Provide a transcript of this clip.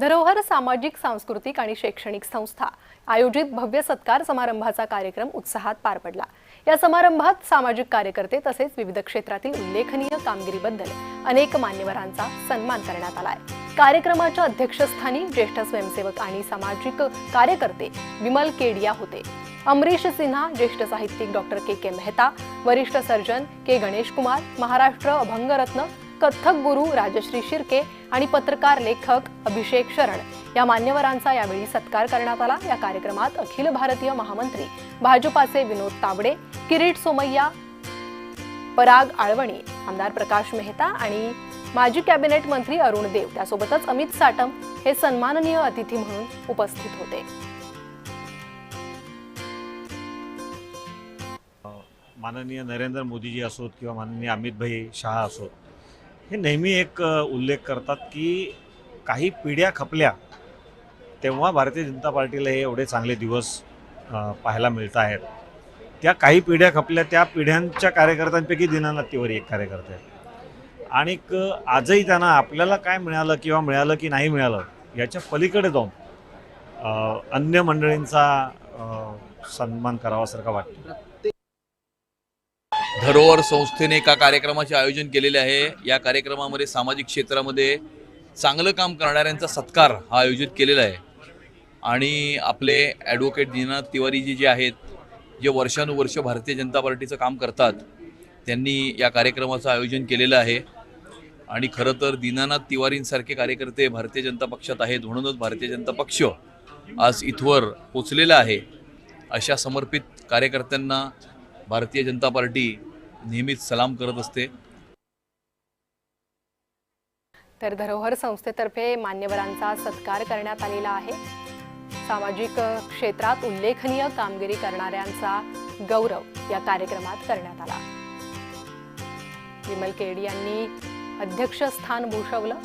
धरोहर सामाजिक सांस्कृतिक आणि शैक्षणिक संस्था आयोजित भव्य सत्कार समारंभाचा कार्यक्रम उत्साहात पार पडला. या समारंभात सामाजिक कार्यकर्ते तसेच विविध क्षेत्रातील उल्लेखनीय कामगिरीबद्दल अनेक मान्यवरांचा सन्मान करण्यात आलाय. कार्यक्रमाच्या अध्यक्षस्थानी ज्येष्ठ स्वयंसेवक आणि सामाजिक कार्यकर्ते विमल केडिया होते. अमरीश सिन्हा ज्येष्ठ साहित्यिक डॉक्टर के के मेहता वरिष्ठ सर्जन के गणेश कुमार महाराष्ट्र अभंगरत्न कथ्थक गुरु राजश्री शिर्के आणि पत्रकार लेखक अभिषेक शरण या मान्यवरांचा यावेळी सत्कार करण्यात आला. या कार्यक्रमात अखिल भारतीय महामंत्री भाजपाचे विनोद तावडे किरीट सोमय्या पराग आळवणी आमदार प्रकाश मेहता आणि माजी कॅबिनेट मंत्री अरुण देव. त्यासोबतच अमित साटम हे सन्माननीय अतिथी म्हणून उपस्थित होते. माननीय नरेंद्र मोदीजी असोत किंवा माननीय अमित भाई शहा असोत हे नेहमी एक उल्लेख करतात की काही पिढ्या खपल्या तेव्हा भारतीय जनता पार्टीला हे एवढे चांगले दिवस पाहायला मिळत आहेत. त्या काही पिढ्या खपल्या त्या पिढ्यांच्या कार्यकर्त्यांपैकी दिनानाथ तिवारी एक कार्यकर्ते आहेत आणि आजही त्यांना आपल्याला काय मिळालं किंवा मिळालं की नाही मिळालं याच्या पलीकडे जाऊन अन्य मंडळींचा सन्मान करावासारखा वाटतो. धरोहर संस्थेने एका कार्यक्रमाचे आयोजन केलेले आहे. या कार्यक्रमामध्ये सामाजिक क्षेत्रामध्ये चांगलं काम करणाऱ्यांचा सत्कार हा आयोजित केलेला आहे. आणि आपले ॲडव्होकेट दीनानाथ तिवारीजी जे आहेत जे वर्षानुवर्ष भारतीय जनता पार्टीचं काम करतात त्यांनी या कार्यक्रमाचं आयोजन केलेलं आहे. आणि खरं तर दीनानाथ तिवारींसारखे कार्यकर्ते भारतीय जनता पक्षात आहेत म्हणूनच भारतीय जनता पक्ष आज इथवर पोचलेला आहे. अशा समर्पित कार्यकर्त्यांना भारतीय जनता पार्टी नेहमीच सलाम करत असते. तर धरोहर संस्थेतर्फे मान्यवरांचा सत्कार करण्यात आलेला आहे. सामाजिक क्षेत्रात उल्लेखनीय कामगिरी करणाऱ्यांचा गौरव या कार्यक्रमात करण्यात आला. विमल केडी यांनी अध्यक्षस्थान भूषवलं.